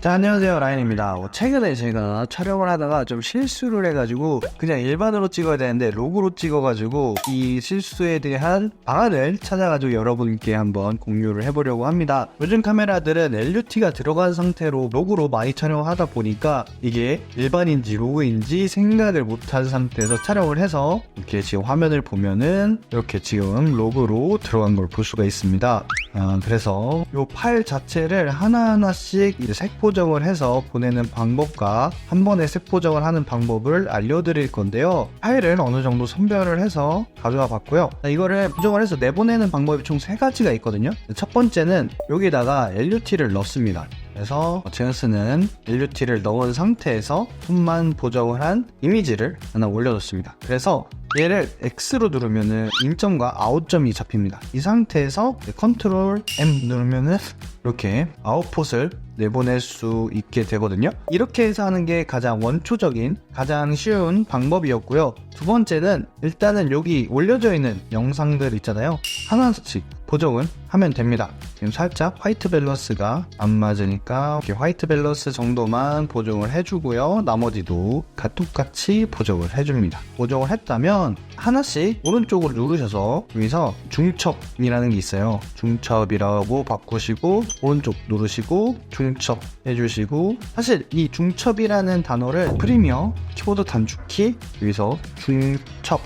자, 안녕하세요. 라인입니다. 어, 최근에 제가 촬영을 하다가 좀 실수를 해가지고 그냥 일반으로 찍어야 되는데 로그로 찍어가지고 이 실수에 대한 방안을 찾아가지고 여러분께 한번 공유를 해보려고 합니다. 요즘 카메라들은 LUT가 들어간 상태로 로그로 많이 촬영하다 보니까 이게 일반인지 로그인지 생각을 못한 상태에서 촬영을 해서 이렇게 지금 화면을 보면은 이렇게 지금 로그로 들어간 걸 볼 수가 있습니다. 아, 그래서 이 파일 자체를 하나하나씩 이제 색보정을 해서 보내는 방법과 한 번에 색보정을 하는 방법을 알려드릴 건데요. 파일을 어느 정도 선별을 해서 가져와 봤고요. 자, 이거를 보정을 해서 내보내는 방법이 총 세 가지가 있거든요. 첫 번째는 여기다가 LUT를 넣습니다. 그래서 제가 쓰는 LUT를 넣은 상태에서 손만 보정을 한 이미지를 하나 올려줬습니다. 그래서 얘를 X로 누르면은 인점과 아웃점이 잡힙니다. 이 상태에서 컨트롤 M 누르면은 이렇게 아웃풋을 내보낼 수 있게 되거든요. 이렇게 해서 하는 게 가장 원초적인, 가장 쉬운 방법이었고요. 두 번째는 일단은 여기 올려져 있는 영상들 있잖아요. 하나씩 보정을 하면 됩니다. 지금 살짝 화이트 밸런스가 안 맞으니까 이렇게 화이트 밸런스 정도만 보정을 해주고요. 나머지도 가- 똑같이 보정을 해줍니다. 보정을 했다면 하나씩 오른쪽으로 누르셔서 여기서 중첩이라는 게 있어요. 중첩이라고 바꾸시고 오른쪽 누르시고 중첩 해주시고 사실 이 중첩이라는 단어를 프리미어 키보드 단축키 여기서 중첩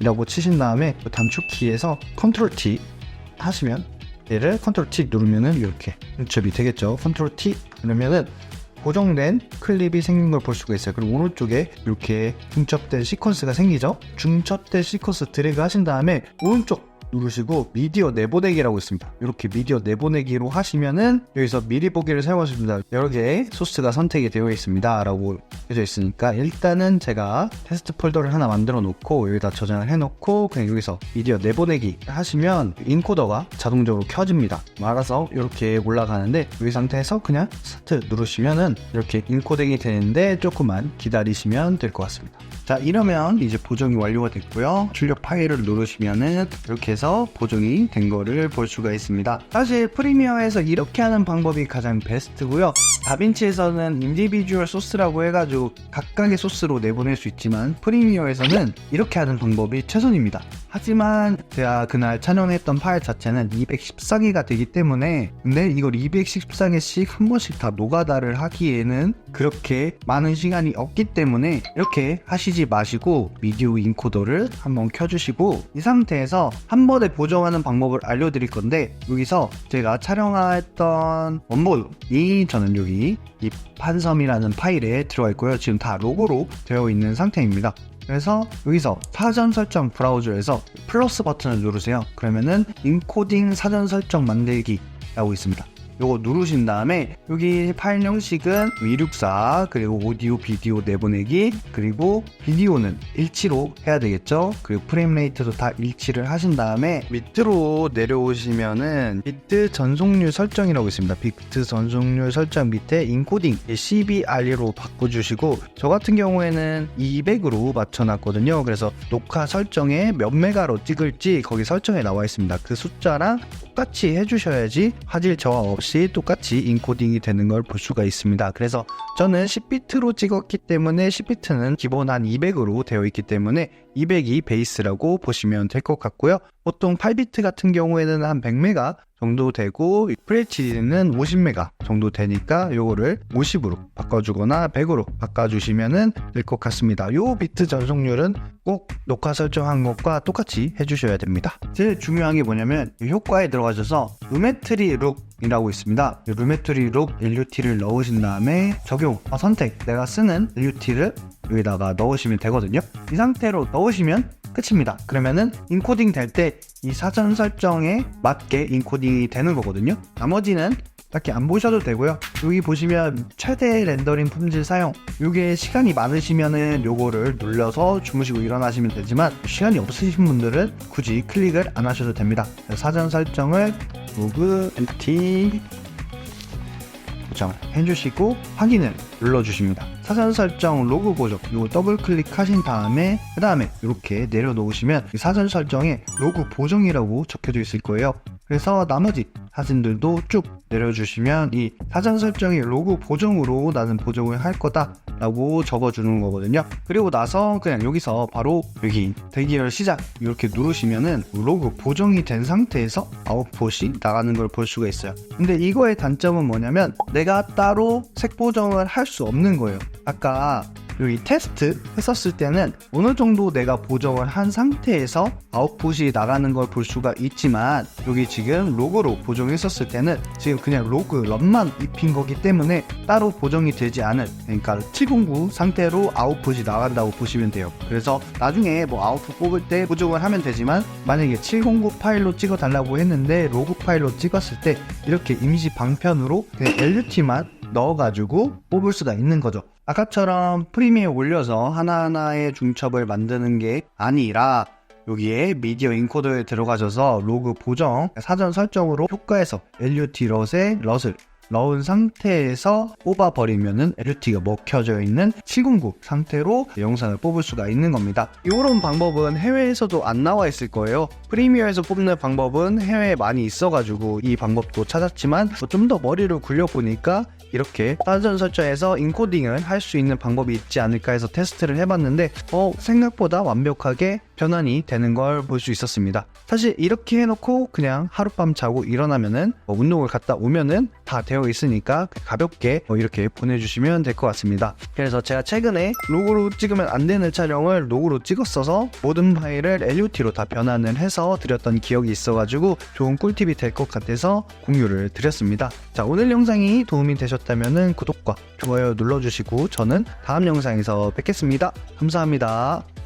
이라고 치신 다음에 그 단축키에서 컨트롤 T 하시면 얘를 컨트롤 T 누르면은 이렇게 중첩이 되겠죠. 컨트롤 T 누르면은 고정된 클립이 생긴 걸 볼 수가 있어요. 그리고 오른쪽에 이렇게 중첩된 시퀀스가 생기죠. 중첩된 시퀀스 드래그 하신 다음에 오른쪽 누르시고 미디어 내보내기라고 있습니다. 이렇게 미디어 내보내기로 하시면은 여기서 미리 보기를 사용하십니다. 여러 개의 소스가 선택이 되어 있습니다. 라고 되어 있으니까 일단은 제가 테스트 폴더를 하나 만들어 놓고 여기다 저장을 해 놓고 그냥 여기서 미디어 내보내기 하시면 인코더가 자동적으로 켜집니다. 알아서 이렇게 올라가는데 이 상태에서 그냥 스타트 누르시면은 이렇게 인코딩이 되는데 조금만 기다리시면 될 것 같습니다. 자 이러면 이제 보정이 완료가 됐고요 출력 파일을 누르시면은 이렇게 해서 보정이 된 거를 볼 수가 있습니다 사실 프리미어에서 이렇게 하는 방법이 가장 베스트고요 다빈치에서는 인디비주얼 소스라고 해가지고 각각의 소스로 내보낼 수 있지만 프리미어에서는 이렇게 하는 방법이 최선입니다. 하지만 제가 그날 촬영했던 파일 자체는 214기가 되기 때문에 근데 이걸 214개씩 한 번씩 다 노가다를 하기에는 그렇게 많은 시간이 없기 때문에 이렇게 하시지 마시고 미디어 인코더를 한번 켜주시고 이 상태에서 한 번에 보정하는 방법을 알려드릴 건데 여기서 제가 촬영했던 원본이 저는 여기 이 판섬이라는 파일에 들어가 있고요 지금 다 로고로 되어 있는 상태입니다 그래서 여기서 사전 설정 브라우저에서 플러스 버튼을 누르세요. 그러면은 인코딩 사전 설정 만들기 라고 있습니다. 요거 누르신 다음에 여기 파일 형식은 264 그리고 오디오 비디오 내보내기 그리고 비디오는 일치로 해야 되겠죠? 그리고 프레임 레이트도 다 일치를 하신 다음에 밑으로 내려오시면은 비트 전송률 설정이라고 있습니다. 비트 전송률 설정 밑에 인코딩 CBR로 바꿔주시고 저 같은 경우에는 200으로 맞춰놨거든요. 그래서 녹화 설정에 몇 메가로 찍을지 거기 설정에 나와 있습니다. 그 숫자랑 똑같이 해주셔야지 화질 저하 없이 똑같이 인코딩이 되는 걸 볼 수가 있습니다. 그래서 저는 10비트로 찍었기 때문에 10비트는 기본 한 200으로 되어 있기 때문에 200이 베이스라고 보시면 될 것 같고요. 보통 8비트 같은 경우에는 한 100메가 정도 되고 FHD는 50메가 정도 되니까 요거를 50으로 바꿔주거나 100으로 바꿔주시면 될 것 같습니다. 요 비트 전송률은 꼭 녹화 설정한 것과 똑같이 해주셔야 됩니다. 제일 중요한 게 뭐냐면 이 효과에 들어가셔서 루메트리 룩 이라고 있습니다. 이 루메트리 룩 LUT를 넣으신 다음에 적용 어, 선택 내가 쓰는 LUT를 여기다가 넣으시면 되거든요. 이 상태로 넣으시면 끝입니다. 그러면은 인코딩 될 때 이 사전 설정에 맞게 인코딩이 되는 거거든요. 나머지는 딱히 안 보셔도 되고요. 여기 보시면 최대 렌더링 품질 사용. 요게 시간이 많으시면은 요거를 눌러서 주무시고 일어나시면 되지만 시간이 없으신 분들은 굳이 클릭을 안 하셔도 됩니다. 사전 설정을 로그 MT 보정을 해주시고 확인을 눌러주십니다. 사전 설정 로그 보정 이거 더블 클릭하신 다음에 그 다음에 이렇게 내려놓으시면 이 사전 설정에 로그 보정이라고 적혀져 있을 거예요. 그래서 나머지 사진들도 쭉 내려주시면 이 사전 설정이 로고 보정으로 나는 보정을 할 거다 라고 적어주는 거거든요. 그리고 나서 그냥 여기서 바로 여기 대기열 시작 이렇게 누르시면은 로고 보정이 된 상태에서 아웃풋이 나가는 걸 볼 수가 있어요. 근데 이거의 단점은 뭐냐면 내가 따로 색 보정을 할 수 없는 거예요. 아까 여기 테스트 했었을 때는 어느 정도 내가 보정을 한 상태에서 아웃풋이 나가는 걸 볼 수가 있지만 여기 지금 로고로 보정했었을 때는 지금 그냥 로그 런만 입힌 거기 때문에 따로 보정이 되지 않은 그러니까 709 상태로 아웃풋이 나간다고 보시면 돼요 그래서 나중에 뭐 아웃풋 뽑을 때 보정을 하면 되지만 만약에 709 파일로 찍어 달라고 했는데 로그 파일로 찍었을 때 이렇게 이미지 방편으로 그냥 LUT만 넣어가지고 뽑을 수가 있는 거죠. 아까처럼 프리미에 올려서 하나하나의 중첩을 만드는 게 아니라 여기에 미디어 인코더에 들어가셔서 로그 보정 사전 설정으로 효과에서 LUT 럿의 럿을 넣은 상태에서 뽑아버리면은 LUT가 먹혀져 있는 709 상태로 영상을 뽑을 수가 있는 겁니다. 이런 방법은 해외에서도 안 나와 있을 거예요. 프리미어에서 뽑는 방법은 해외에 많이 있어가지고 이 방법도 찾았지만 좀 더 머리를 굴려보니까 이렇게 사전 설정에서 인코딩을 할 수 있는 방법이 있지 않을까 해서 테스트를 해봤는데 어, 생각보다 완벽하게 변환이 되는 걸 볼 수 있었습니다. 사실 이렇게 해놓고 그냥 하룻밤 자고 일어나면은 뭐 운동을 갔다 오면은 다 되어 있으니까 가볍게 뭐 이렇게 보내주시면 될 것 같습니다. 그래서 제가 최근에 로고로 찍으면 안 되는 촬영을 로고로 찍었어서 모든 파일을 LUT로 다 변환을 해서 드렸던 기억이 있어가지고 좋은 꿀팁이 될 것 같아서 공유를 드렸습니다. 자 오늘 영상이 도움이 되셨다면 구독과 좋아요 눌러주시고 저는 다음 영상에서 뵙겠습니다. 감사합니다.